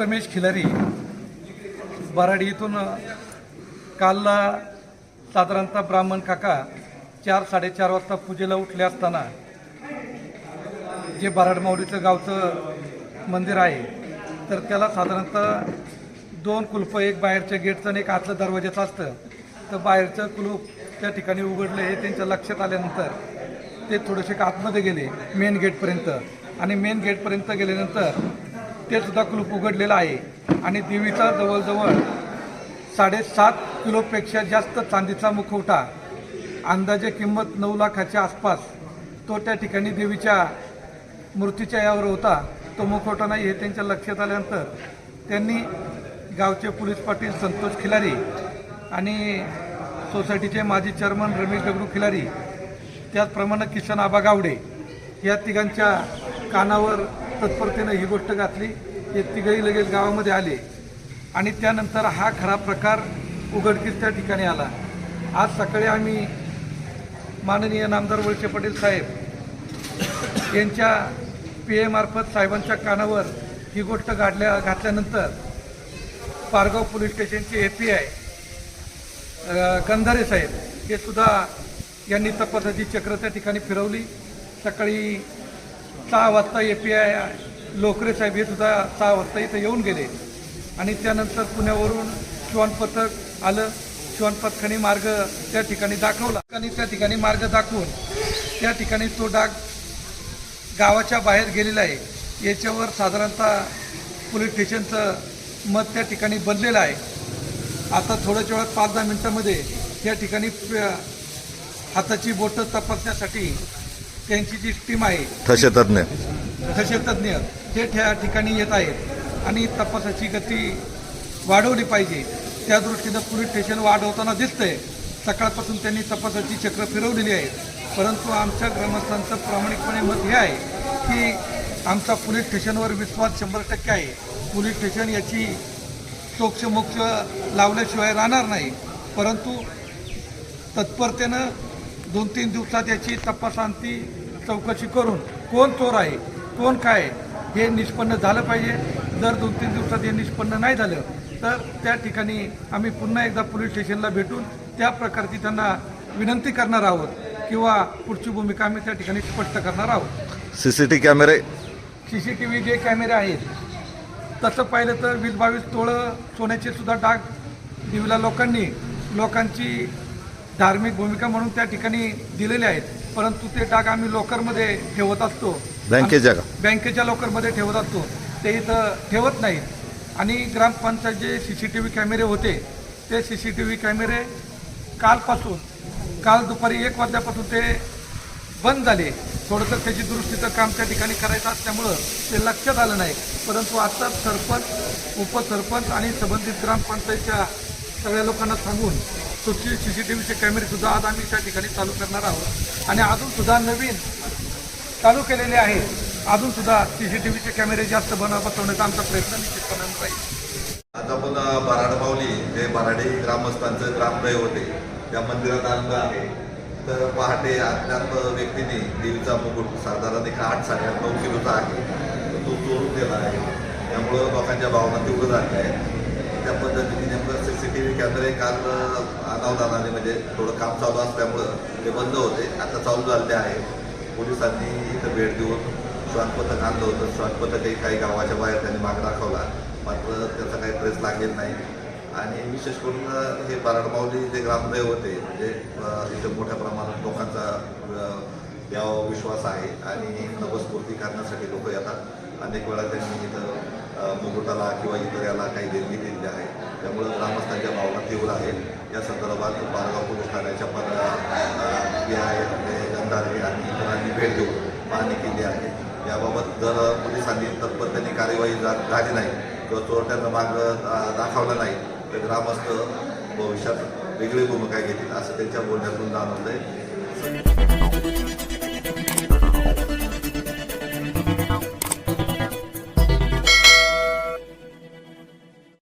रमेश खिलारी बराडी इथून काल साधारणतः ब्राह्मण काका चार साडेचार वाजता पूजेला उठले असताना जे बराडमावडीचं गावचं मंदिर आहे तर त्याला साधारणतः दोन कुलपं एक बाहेरच्या गेटचं आणि एक आतलं दरवाजाचं असतं. तर बाहेरचं कुलूप त्या ठिकाणी उघडलं हे त्यांच्या लक्षात आल्यानंतर ते थोडेसे आतमध्ये गेले मेन गेटपर्यंत. आणि मेन गेटपर्यंत गेल्यानंतर तेसुद्धा कुलूप उघडलेलं आहे. आणि देवीचा जवळजवळ साडेसात किलोपेक्षा जास्त चांदीचा मुखवटा अंदाजे किंमत नऊ लाखाच्या आसपास तो त्या ठिकाणी देवीच्या मूर्तीच्या यावर होता. तो मुखवटा नाही हे त्यांच्या लक्षात आल्यानंतर त्यांनी गावचे पोलीस पाटील संतोष खिलारी आणि सोसायटीचे माजी चेअरमन रमेश दगडू खिलारी त्याचप्रमाणे किशन आबा गावडे या तिघांच्या कानावर तत्परतेनं ही गोष्ट घातली. हे तिघही लगेच गावामध्ये आले. आणि त्यानंतर हा खरा प्रकार उघडकीस त्या ठिकाणी आला. आज सकाळी आम्ही माननीय नामदार वळसे पाटील साहेब यांच्या पी एमार्फत साहेबांच्या कानावर ही गोष्ट गाडल्या घातल्यानंतर पारगाव पोलीस स्टेशनचे ए पी आय गंधारे साहेब हे सुद्धा यांनी तपासाची चक्र त्या ठिकाणी फिरवली. सकाळी सहा वाजता ए पी आय लोकरे साहेब हे सुद्धा सहा वाजता इथं येऊन गेले. आणि त्यानंतर पुण्यावरून श्वान पथक आलं. श्वान पथकाने मार्ग त्या ठिकाणी दाखवला. आणि त्या ठिकाणी मार्ग दाखवून त्या ठिकाणी तो डाग गावाच्या बाहेर गेलेला आहे. याच्यावर साधारणतः पोलीस स्टेशनचं मत त्या ठिकाणी बनलेलं आहे. आता थोड्याच्या वेळात पाच दहा मिनटामध्ये त्या ठिकाणी हाताची बोटं तपासण्यासाठी त्यांची जी टीम आहे ठसे तज्ञ तसे तज्ज्ञ ते त्या ठिकाणी येत आहेत. आणि तपासाची गती वाढवली पाहिजे. त्या दृष्टीनं पोलीस स्टेशन वाढवताना दिसतंय. सकाळपासून त्यांनी तपासाची चक्र फिरवलेली आहेत. परंतु आमच्या ग्रामस्थांचं प्रामाणिकपणे मत हे आहे की आमचा पोलीस स्टेशनवर विश्वास शंभर टक्के आहे. पोलीस स्टेशन याची सोक्ष मोक्ष लावल्याशिवाय राहणार नाही. परंतु तत्परतेनं दोन तीन दिवसात याची तपासांती चौकशी करून कोण चोर आहे कोण काय हे निष्पन्न झालं पाहिजे. जर दोन तीन दिवसात हे निष्पन्न नाही झालं तर त्या ठिकाणी आम्ही पुन्हा एकदा पोलीस स्टेशनला भेटून त्या प्रकारची त्यांना विनंती करणार आहोत किंवा पुढची भूमिका आम्ही त्या ठिकाणी स्पष्ट करणार आहोत. सीसीटीव्ही कॅमेरे. सी सी टी व्ही जे कॅमेरे आहेत तसं पाहिलं तर वीस बावीस तोळं सोन्याचे सुद्धा डाग दिवला लोकांनी. लोकांची धार्मिक भूमिका म्हणून त्या ठिकाणी दिलेले आहेत. परंतु ते डाग आम्ही लोकरमध्ये ठेवत असतो. बँकेच्या का? बँकेच्या लोकरमध्ये ठेवत असतो. ते इथं ठेवत नाहीत. आणि ग्रामपंचायत जे सी सी टी व्ही कॅमेरे होते ते सी सी टी व्ही कॅमेरे कालपासून काल दुपारी एक वाजल्यापासून ते बंद झाले. थोडंसं त्याची दुरुस्तीचं काम त्या ठिकाणी करायचं असल्यामुळं ते लक्षात आलं नाही. परंतु आता सरपंच उपसरपंच आणि संबंधित ग्रामपंचायतच्या सगळ्या लोकांना सांगून तुमची सी सी टी व्हीचे कॅमेरेसुद्धा आज आम्ही त्या ठिकाणी चालू करणार आहोत. आणि अजूनसुद्धा नवीन चालू केलेले आहे. सी टी व्हीचे कॅमेरे जास्त बनवा बसवण्याचा आमचा प्रयत्न निश्चितपणे राहील आज आपण बराडमावली हे जे बराडे ग्रामस्थांचं ग्रामदैव होते. त्या मंदिरात आलेलं आहे. तर पहाटे अज्ञात व्यक्तीने देवीचा मुकुट साधारण एक आठ साडेआठ नऊ किलोचा आहे. तो चोरून दिला आहे. त्यामुळं लोकांच्या भावना तीव्र झाल्या आहेत. त्या पद्धतीने नेमकं सी सी टी व्ही कॅमेरे काल अनावधानाने म्हणजे थोडं काम चालू असल्यामुळं ते बंद होते. आता चालू झालेले आहे. पोलिसांनी इथं भेट देऊन श्वानपथक आणलं होतं. श्वानपथकही काही गावाच्या बाहेर त्यांनी माग दाखवला. मात्र त्याचा काही ट्रेस लागेल नाही. आणि विशेष करून हे बारडमावली जे ग्रामदेव होते म्हणजे इथे मोठ्या प्रमाणात लोकांचा अ, यावर विश्वास आहे. आणि नवस्फूर्ती करण्यासाठी लोक येतात. अनेक वेळा त्यांनी इथं मुकुटाला किंवा इतर याला काही देणगी दिलेली आहे. त्यामुळं ग्रामस्थांच्या भावना तीव्र आहेत. या संदर्भात बारगाव पोलीस ठाण्याच्या पद पी आय गंधारे आणि इतरांनी भेट देऊन पाहणी केली आहे. याबाबत जर पोलिसांनी तत्परतेने कार्यवाही झाली नाही किंवा चोरट्यांना मार्ग दा- दाखवला नाही तर ग्रामस्थ भविष्यात वेगळी भूमिका घेतील असं त्यांच्या बोलण्यातून जाणवतंय.